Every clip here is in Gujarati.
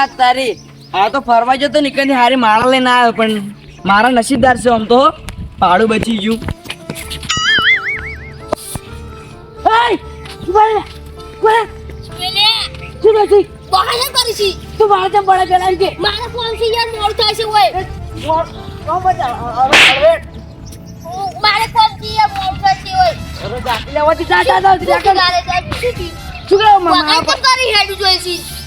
આ તારી. આ તો ફરવા જતો નીકળી હારી માળા લઈને આવ્યો પણ મારા નસીબદાર છે આમ તો પાડું બચી ગયું. એય,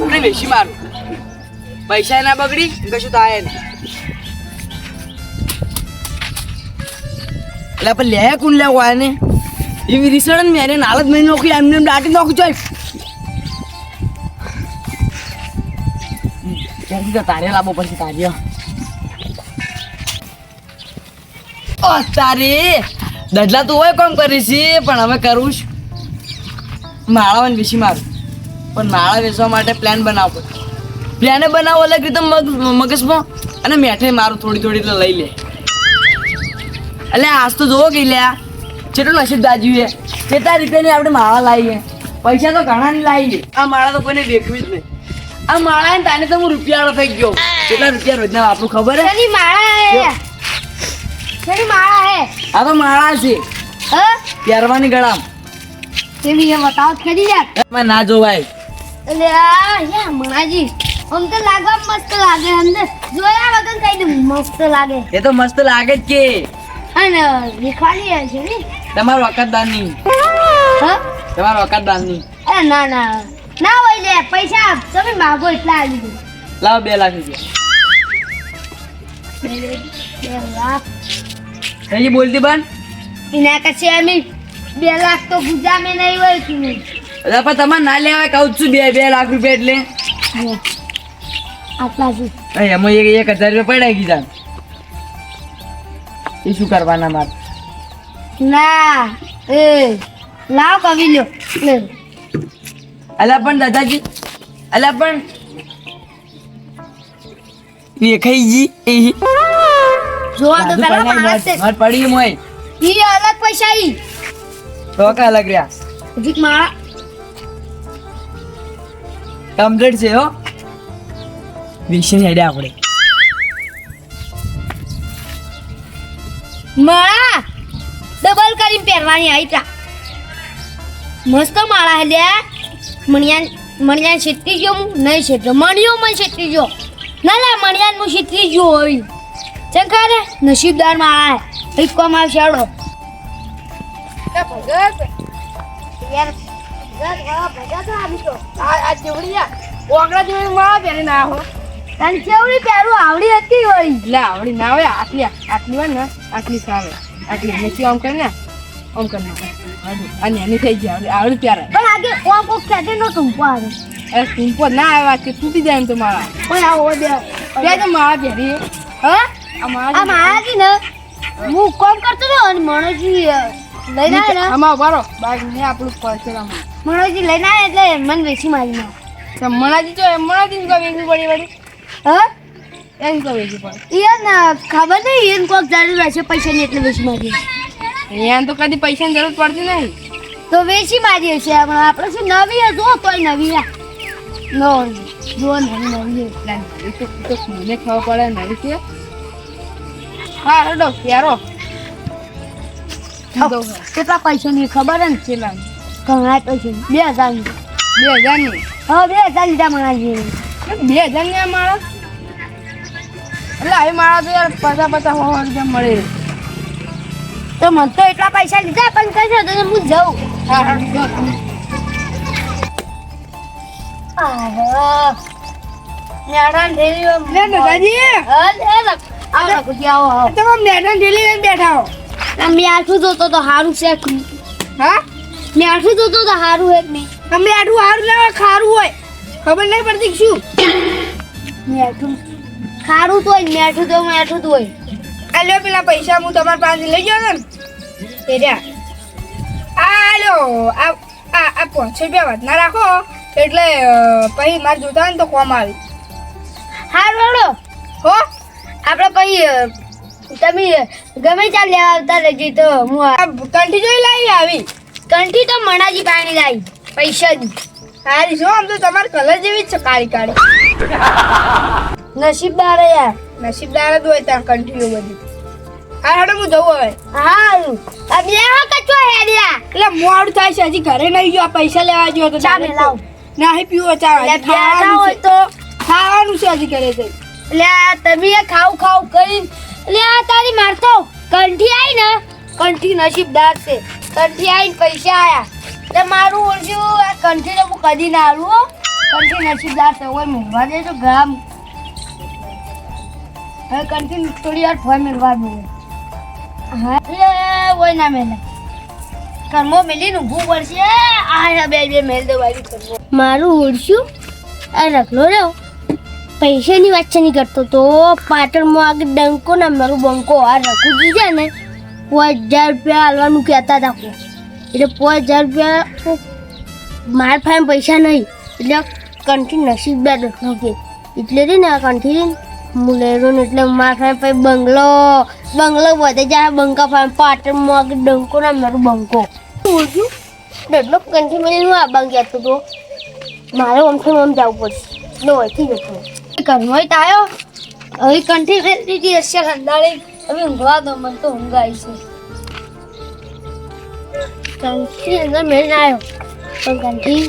ઉપડી વેચી મારું. પૈસા ના બગડી, કશું થાય નહીં. એટલે આપણે લે કોણ લેવો હોય ને? એવી રીસણ ને એને નાલત નહીં નોખી, એમને એમ દાટી નોખી જોઈ ત્યાંથી તો તારે લાવવો પડશે તારે. ઓ તારે, દડલા તું હોય કોમ કરીશ, પણ હવે કરું છું. માળાવાને વેચી મારું. પણ માળા વેચવા માટે પ્લાન બનાવવો. પડે પ્લાને બનાવો અલગ રીતે મગ મગજમાં અને મેઠે મારું થોડી થોડી એટલે લઈ લે. એટલે આજ તો જોવો કે લ્યા જેટલું નસીબ દાજ્યું છે કેટલા રૂપિયાની આપણે માળા લાવીએ. પૈસા તો ઘણા ની લાવીએ. આ માળા તો કોઈને દેખવી જ નહીં. આ માળા ને તાને તો હું રૂપિયાળો થઈ ગયો. કેટલા રૂપિયા રોજના વાપરું ખબર હે? માળા હે? માળા હે? આ તો માળા છે. હ? પહેરવાની ગળામ. કેવી હે બતાવ ખરી યાર ના જોવાય. એટલે યા મણાજી આમ તો લાગવા મસ્ત લાગે અંદર જોયા વગર કઈ મસ્ત લાગે. એ તો મસ્ત લાગે જ કે. અને દેખાડી છે ને. તમારો વખતદારની હા? તમારો વખતદારની એ ના ના. ના હોય લે પૈસા તમે માગો એટલા આવી દો લાવ બે લાખ રૂપિયા. બોલતી બન? એના કશે અમે બે લાખ તો ગુજામે નહીં હોય કે નહીં. પણ તમારે ના લેવાય કહું છું બે બે લાખ રૂપિયા એટલે? આટલા છે અહીં એમાં એક એક હજાર રૂપિયા પડ્યા કીધા એ શું કરવાના મારે? ના એ લાવ કવી લ્યો. અલા પણ દાદાજી અલા પણ દેખાઈ જી એ. જોવા તો પેલા માણસ પડી મોય ઈ અલગ પૈસા ઈ. તો કા અલગ રહ્યા? હજી કમ્પ્લીટ છે હો. વિશે હેડે આપણે. માળા ડબલ કરીને પહેરવાની આઈટા મસ્ત માળા હે લ્યા મણિયાન મણિયાન છેતરી ગયો હું? નહીં છેતરો મણિયો મને છેતરી ગયો. ના ના મણિયાન હું છેતરી ગયો હોય. ચંકા રે? નસીબદાર માળા હે એક કોમ આવશે આવડો. યાર માં પહેરી આવડી હતી વળી એટલે આવડી ના હોય આટલી આટલી હોય ને આટલી સામે આટલી નીચે આમ કરી ને આમ કરી નાખે અને એની થઈ જાય આવડી ત્યારે પણ નો ટૂંકો આવે એ ટૂંપો ના આવ્યા કે તૂટી જાય એમ મારા પણ આ બે તો મારા પહેરી હા આ મારા આ ને હું કોમ કરતો હતો અને મણોજી લઈને આવે ને આમાં ઉભારો બાગ ને આપણું પરસેરામાં મણોજી લઈને આવે એટલે મને વેચી મારી તો મણાજી જો મણાજી કો વેચી પડી વળી. હા? એમ કો વેચી પડી. એ ને ખબર નહીં એને કોક જરૂર હશે પૈસાની એટલે વેચી મારી અહીંયા તો કદી પૈસાની જરૂર પડતી નહીં. તો વેચી મારી હશે પણ આપણે શું નવી જો તોય નવી હે. નો જો નવી નવી. એટલે તો તો મને ખબર પડે નવી છે. હા રડો યારો કેટલા પૈસાની ખબર ને? કેટલા? ઘણા પૈસાની બે હજાર બે હજારની હા બે હજાર લીધા મણાજી બે હજારની આ એટલે આવી મારા તો યાર પચાસ પચાસ સો રૂપિયા મળે તો મને તો એટલા પૈસા લીધા પણ કહેજો તો હું જાઉં હા હા. ન્યાણાં ઢેલીઓ લે દાદાજી હા, લે લે. આવો, આવો. તમે ઢીલી બેઠા હો આ મીઠું જોતો તો હારું છે હા મીઠું જોતો તો હારું હે કે નહીં. અમે આટલું સારું ના ખારું હોય. ખબર નહીં પડતી શું? મેઠું ખારું તો હોય મેઠું તો મેઠું તો હોય. આ લ્યો પેલા પૈસા હું તમારા પાસે લઈ જાઉં ને. એ રહ્યા. આ લ્યો આ આ પાંચસો રૂપિયા વધના રાખો. એટલે પછી મારે જોતા ને તો કોમ આવી. હાર વાળો હો? આપણે પછી તમે ગમે ત્યાં લેવા આવતા રહેજો તો હું કંઠી જોઈ લાવી આવી. કંઠી તો મણાજી પાણી લાવી પૈસા દી. હારી શું આમ તો તમારે કલર જેવી જ છે કાળી કાળી. નસીબદાર યાર. નસીબદાર જ હોય ત્યાં કંઠીઓ બધી. હા હેડો હું જવું હવે. હારું. આ બે કચો હેડ્યા એટલે મોડું થાય છે હજી ઘરે નહીં ગયો પૈસા લેવા ગયો તો ચા લાવ. નહીં પીવો ચા ખાવાનું હોય તો. ખાવાનું છે હજી ઘરે જઈ એટલે તમે ખાવ ખાવ કરી એટલે આ તારી મારતો કંઠી આવી ને. કંઠી નસીબદાર છે. કંઠી આવીને પૈસા આવ્યા એટલે મારું ઓળખ્યું આ કંઠી તો હું કદી ના આવું કંઠી નસીબદાર હોય મૂકવા દે તો ગ્રામ હવે કંઠી થોડી વાર ફોન મેળવા દે હા હોય ના મેલે. કર્મો મેલીને ઊભું પડશે. આ બે બે મેલ દે કરવો મારું ઓળખ્યું આ રખલો રહ્યો. પૈસાની વાત છે નહીં કરતો તો પાટણમાં આગળ ડંકો ના મારું બંકો આ રખું છે ને. પાંચ હજાર રૂપિયા હાલવાનું કહેતા હતા એટલે પાંચ હજાર રૂપિયા માર પાસે પૈસા નહીં. એટલે કંઠી નસીબ બે નથી એટલે રે ને આ કંઠી હું લઈ ને એટલે માર પાસે બંગલો બંગલો વધે જાય બંકા પાસે પાટણમાં ડંકો ના મારું બંકો ડડલો કંઠી મળીને આ બંક કહેતો હતો? મારે ઓમથી આમ જવું પડશે. લો અહીંથી જતો ઘરમાં તાયો હવે કંઠી મેળવી હતી હશે ખંડાળી હવે ઊંઘવા દો મને તો ઊંઘ આવી છે. કંઠી અંદર મેળ ના આવ્યો. પણ કંઠી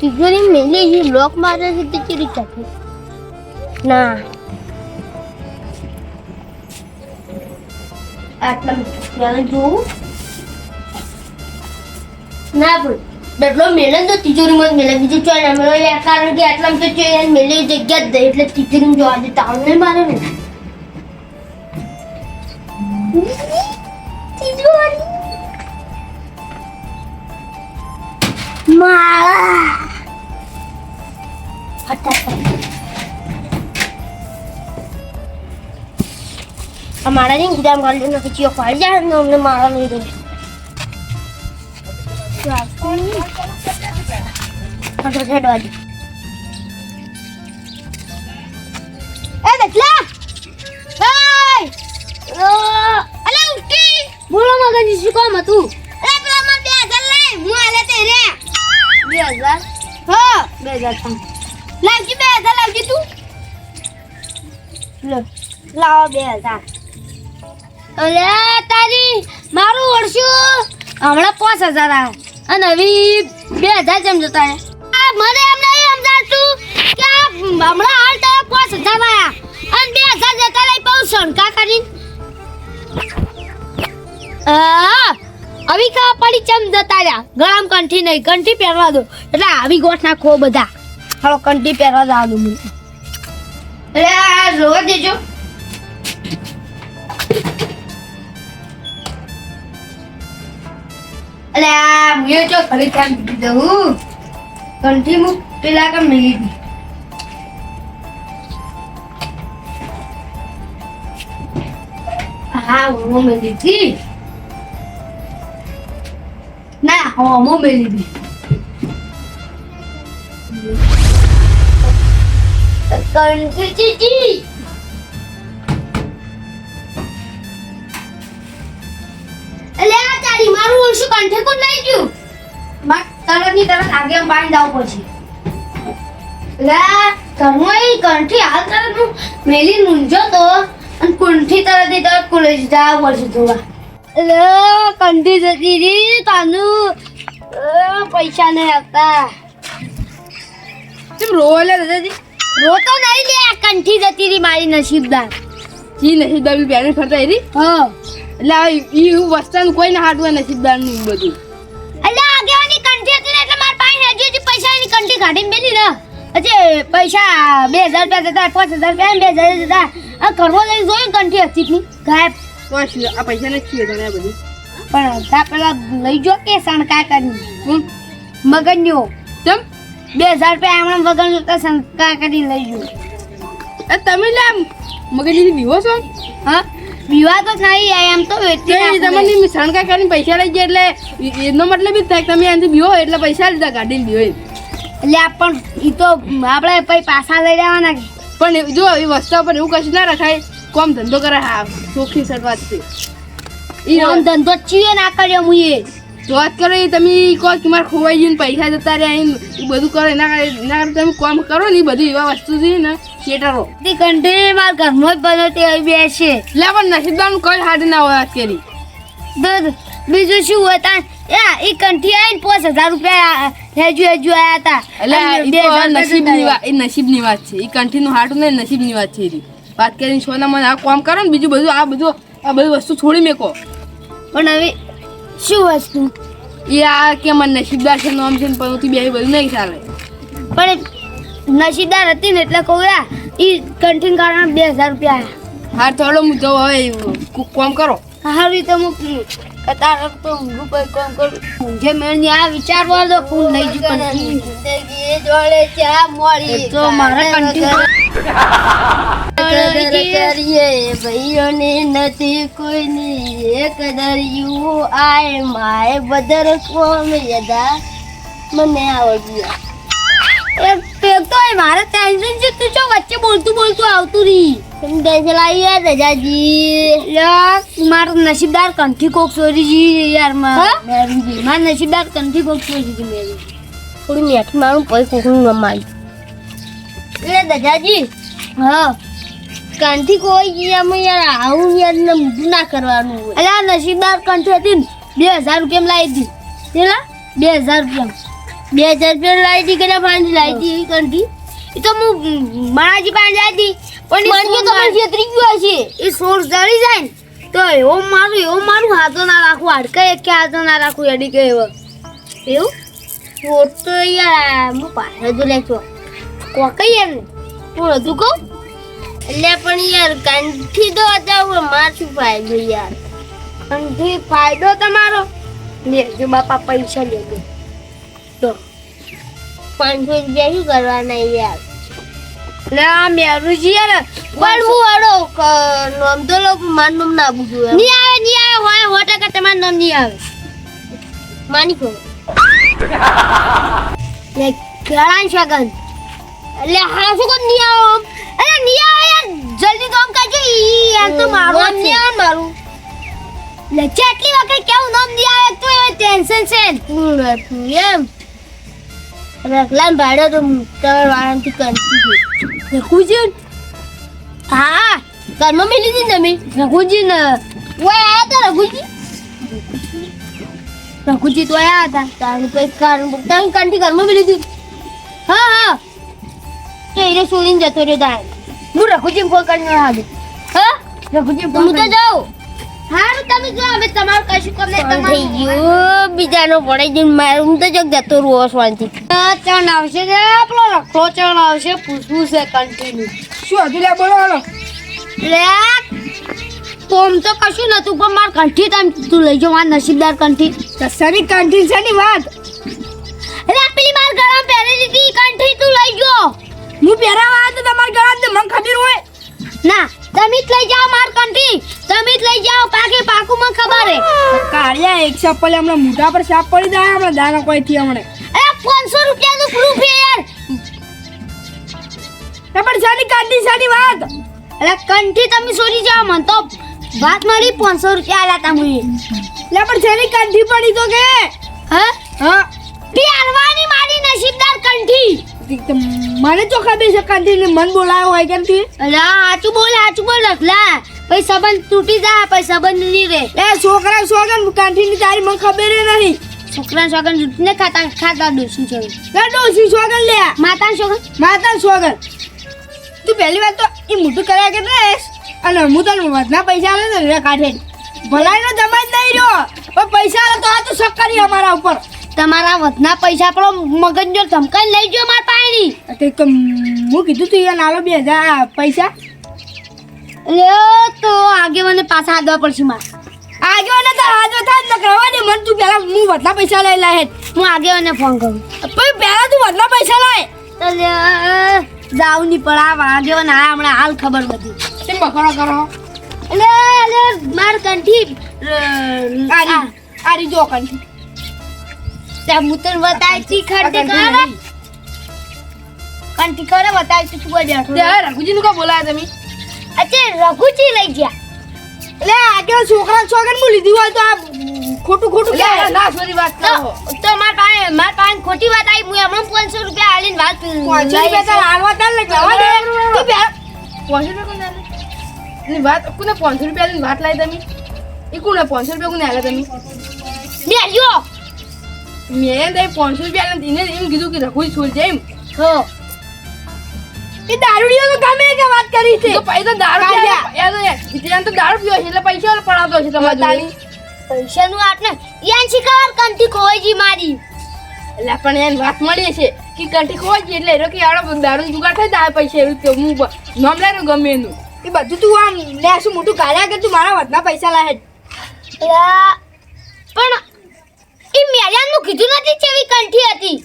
તિજોરી મેલી જે લોક મારે છે તે ચીરી ચાકી ના. આટલા જોવું? ના બોલ ડટલો મેલે તો તિજોરીમાં મેલે બીજું ચોય ના મેળવે કારણ કે આટલામાં તો ચોય મેલે જગ્યા જ દે એટલે તિજોરીમાં જોવા દે. તાવ નહીં મારે ને. તિજોરી માળા ફટાફટ આ માળા ને ગુદામ કાઢી નાખી ચિયો ફાડી જાય ને અમને માળા લઈ દે ફટાફટ હેડવા દે એ હા 2000 લાવજી 2000 લાવજી તું. લો લાવો 2000 અલે તારી મારું ઓળશું. હમણાં પાંચ હજાર અને હવે બે હજાર જેમ જતા. મને એમ નહીં સમજાતું કે હમણાં હાલ પાંચ હજાર અને બે હજાર જતા રહી કરીને. આ, આવી કા પડી ચમ જતા રહ્યા. ગળામ કંઠી નહીં, કંઠી પહેરવા દો. એટલે આવી ગોઠ નાખો બધા. હાલો, કંઠી પહેરવા જવા દો મને. એટલે આ જોવા દેજો. એટલે આ મેં જો ઘરે કામ દઉં. કંઠી મુ પેલા કામ મેલી દી હા, હું મેલી દી ના હું મેલી દી કંઠી ચીચી અલે આ તારી મારું ઓળશું કંઠે કોણ લઈ ગયું તરતની તરત આગે પછી લે એ કંઠી હાલ તરત મેલી નુંજો તો અને કુંઠી તરતની તરત કોલેજ જાવ પડશે થોડા કંઠી જતી રી તાનું. પૈસા નહીં આપતા. કેમ રોવા લે દાદાજી રોતો નહીં લે કંઠી જતી રી મારી નસીબદાર. જી નસીબદાર બી બેને ફરતા એરી હા. એટલે ઈ વસ્તાનું કોઈ ના હાટવા નસીબદારનું બધું. એટલે આગેવાની કંઠી હતી એટલે મારા પાસે હજુ હજી પૈસા ની કંઠી કાઢીને બેલી ને અચ્છે પૈસા બે હજાર રૂપિયા જતા પાંચ હજાર રૂપિયા બે હજાર જતા. આ કરવો લઈ જોયું કંઠી હતી ગાયબ. તો આ પૈસા ને છીએ તને બધું. પણ તા પેલા લઈ જો કે શણકા કરી? મગજનો ચમ બે હજાર રૂપિયા એમણે વગર જોતા શણકા કરી લઈ જો. એ તમે લે મગજની વિવો છો? હા? વિવા તો નહીં એમ તો વેચી તમને શણકા કરીને પૈસા લઈ ગયા એટલે એનો મતલબ જ થાય તમે એનાથી બીવો એટલે પૈસા લીધા ગાડી બીવો. એટલે આપણ પણ ઈ તો આપણે પછી પાછા લઈ લેવાના પણ જો એ વસ્તુ પર એવું કશું ના રખાય. કોમ ધંધો કરે હા ચોખ્ખી વાત છે. ઈ આમ ધંધો ચીએ ના કર્યો હું જો વાત કરો એ તમે કહો કે મારે ખોવાઈ ગયું ને પૈસા જતા રહ્યા એમ બધું કરો એના કરે એના કરે તમે કોમ કરો ને એ બધું એવા વસ્તુ છે ને શેટરો તે કંઠી મારા ઘરમાં જ બનાવતી આવી છે. એટલે પણ નસીબદારનું કઈ હાડી ના હોય વાત કરી તો બીજું શું હોય તાન? યા એ કંઠી આવીને પાંચ હજાર રૂપિયા હેજુ હેજુ આવ્યા હતા. એટલે બે તો નસીબની વાત એ નસીબની વાત છે. એ કંઠીનું હાટું નહીં નસીબની વાત છે એરી વાત કરીને સોના મને આ કામ કરો ને બીજું બધું આ બધું આ બધી વસ્તુ છોડી મેકો. પણ હવે શું વસ્તુ? એ આ કે મને નસીબદાર છે નામ છે ને પણ બે બધું નહીં ચાલે. પણ નસીબદાર હતી ને એટલે કહું યા એ કંઠીન કારણે બે હજાર રૂપિયા આયા. હા થોડો હું જવું હવે કામ કરો. હારું રીતે મૂકી તારે તો કામ કરું. જે મેં આ વિચારવા દો ફોન લઈ જુ કંઠી એ તો મારે કંઠી ભાઈઓની નથી કોઈની એક દરિયું આય માય બદર કોમ યદા મને આવડ્યું વચ્ચે બોલતું બોલતું આવતું રહી ચલાવી રજાજી યાર મારું નસીબદાર કંઠી કોક ચોરી યાર? મેરું નસીબદાર કંઠી કોક ચોરી જી થોડું મેઠ મારું પછી કોણ મારી એટલે દાદાજી હા. કાંઠી કોઈ ગયા યાર આવું યાર ને ના કરવાનું હોય. અલ્યા નસીબદાર કંઠી હતી બે હજાર રૂપિયા લાવી હતી. પેલા બે હજાર રૂપિયા બે હજાર રૂપિયા લાવી હતી કેટલા પાંચ લાવી હતી એવી કંઠી એ તો હું મારાજી પાંચ લાવી હતી. પણ મને તો મને છેતરી ગયો હશે. એ સોર જડી જાય ને તો એવો મારું એવો મારું હાથો ના રાખું હાડકા એક હાથો ના રાખું એડી કે એવો. એવું? તો યાર હું પાછળ જો લેખો કોકઈ એમ હું હતું કહું? એટલે પણ યાર કંઠી તો હતા માર શું ફાયદો યાર. કંઠી ફાયદો તમારો? લેજો બાપા પૈસા લેજો તો પાંચસો રૂપિયા શું કરવાના યાર? લે આ મેરુજી યાર. પણ હું હડો ક- નામ તો લો મારું નામ ના પૂછું નહીં આવે નહીં આવે હોય સો ટકા તમારું નામ નહીં આવે. માની ખો. લે કેળાન શગન એટલે હા શું કોણ નહીં આવે અરે નહીં આવે યાર જલ્દી કામ કરજો ઈ યાર તો મારું નામ નહીં આવે મારું. લે કેટલી વખત કેવું નામ નહીં આવે તો એ ટેન્શન છે. એમ. રખલાન ભાડો તો તળ વાળાથી કરતી રઘુજી હા કર્મ મેલી હતી તમે. રઘુજી ને? ઓય આયા હતા રઘુજી રઘુજી તો આયા હતા. તારું કઈ કારણ તારી કંઠી કર્મ મેલી હતી હા હા. એને છોડીને જતો રહ્યો તાર. હું રઘુજી ફોન કરીને હાલું. હા? રઘુજી તો હું તો જાઉં. હારું તમે જો હવે તમારું કશું કામ નહીં થઈ ગયું? બીજાનો પડાઈ જઈને મારે હું તો જગ જતો રહું શાંતિ ચણ આવશે ને આપણો રખો ચણ આવશે પૂછવું છે કન્ટિન્યુ શું હતું લે બોલો હાલો. લે તોમ તો કશું નતું પણ માર કંઠી તમ તું લઈ જાઓ માર નસીબદાર કંઠી. સની કંઠી છે ની વાત? અરે પેલી માર ગળામાં પહેરેલી હતી કંઠી તું લઈ જાઓ હું પહેરાવા આવ્યો તો તમારા ગળા મને ખબર હોય. ના તમે જ લઈ જાઓ માર કંઠી. તમે જ લઈ જાઓ પાકે પાકું મને ખબર હે. કાળિયા એક ચપ્પલ હમણાં મોઢા પર સાપ પડી જાય હમણાં દાના કોઈ થી હમણાં? અરે રૂપિયા રૂપિયાનું પ્રૂફ હે યાર. એ પણ સાની કાંડી સાની વાત. અરે કંઠી તમે સોરી જાઓ મને તો વાત મારી પાંચસો રૂપિયા આલા તા મુએ લે પણ જેની કંઠી પડી તો કે. હા? હા. આલવાની મારી નસીબદાર કંઠી. મને તો ખબર છે કાંડી ને મન બોલાયો હોય કેમ થી અરે આચું બોલ આચું બોલ રખલા પછી સંબંધ તૂટી જાય પછી સંબંધ નહીં રે એ છોકરા સોગન કાંડી ની તારી મને ખબર નહીં. છોકરા છોકરા ને ખાતા ખાતા ડોસી છે લે ડોસી સોગન લે. માતા છોકરા માતા સોગન તું પહેલી વાત તો એ મોટું કર્યા કે રેસ અને હું તને વધના પૈસા આવે ને રે કાઢે. ભલાઈનો જમા જ નહીં રહ્યો. પણ પૈસા આવે તો આ તો શક્કર કરી અમારા ઉપર. તમારા વધના પૈસા પણ મગજ જો ધમકાઈ લઈ ગયો માર પાણી તે હું કીધું તું યાર નાલો બે હજાર પૈસા. લે તો આગે મને પાછા આદવા પડશે માર. આગે મને તો હાજો થાય ને કરવા દે મને તું પહેલા હું વધના પૈસા લઈ લાય હું આગે મને ફોન કરું. પણ પહેલા તું વધના પૈસા લાય. તો લે જાવ નહીં પણ આ ને આ હમણાં હાલ ખબર બધી તે બકરો કરો? એટલે એટલે માર કંઠી આરી આરી જો કંઠી. ત્યાં હું તને બતાવી તી ખંડી કરે કરે બતાવી તી બેઠો તે રઘુજી નું કા બોલાયા તમે? અચ્છે રઘુજી લઈ ગયા. એટલે આગળ છોકરા છોકરા હું લીધી હોય તો આ ખોટું ખોટું કે ના સોરી વાત કરો. તો માર પાસે માર પાસે ખોટી વાત આવી હું એમાં પાંચસો રૂપિયા આલીને વાત પાંચસો રૂપિયા તારે હાલવા તાર લઈ જવા દે તું બે પાંચસો રૂપિયા કોને આલે? એની વાત કોને પાંચસો રૂપિયા આલીને વાત લાવી તમે? ઈ કોને પાંચસો રૂપિયા કોને આલે તમે? બેસ્યો મેં પાંચસો રૂપિયા એને એમ કીધું કે રઘુજી છોડી એમ. હો એ દારૂડિયો તો ગમે કે વાત કરી છે. તો પૈસા દારૂ પીવા એ તો દારૂ પીવો છે એટલે પૈસા પડાવતો છે તમારે તારી પૈસાનું આટલે યાન શીખવર કંઠી ખોઈજી મારી. એટલે પણ એને વાત મળી છે કે કંઠી ખોવાઈ એટલે એનો કે આડો દારૂ જુગાડ થઈ જાય પૈસા એવું કે હું બ- નામ લેનું ગમે એનું. એ બધું તું આમ લે શું મોટું કાઢ્યા કે તું મારા વધના પૈસા લાહે પણ એ મેરિયાનું કીધું નથી કેવી કંઠી હતી.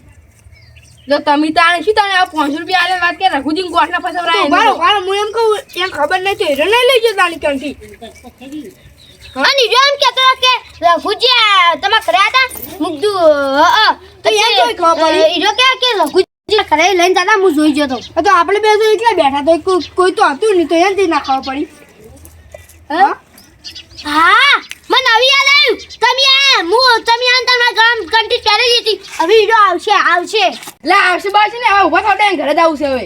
જો તમે તાણે શું તને આ પાંચસો રૂપિયા આલે વાત કે રઘુજી ગોઠના ફસવરાય બારો બારો હું એમ કહું એમ ખબર નહીં તો હીરો નહીં લઈ ગયો તારી કંઠી. અને જો એમ કહેતો કે રઘુજી તમે કર્યા હતા? મુકદુ તો એમ કેવી ખબર પડી? હીરો કે કે રઘુજી કરે લઈને જતા હું જોઈ જતો તો. આપણે બે તો એકલા બેઠા તો કોઈ કોઈ તો હતું નહીં તો એમ ના ખબર પડી. હા? હા મને નવી યાદ આવ્યું. તમે આ હું તમે આ તમારા ગામ કંઠી કરી દીધી હવે હીરો આવશે આવશે. લે આવશે બસ ને હવે ઊભા થાવ ઘરે જવું છે હવે.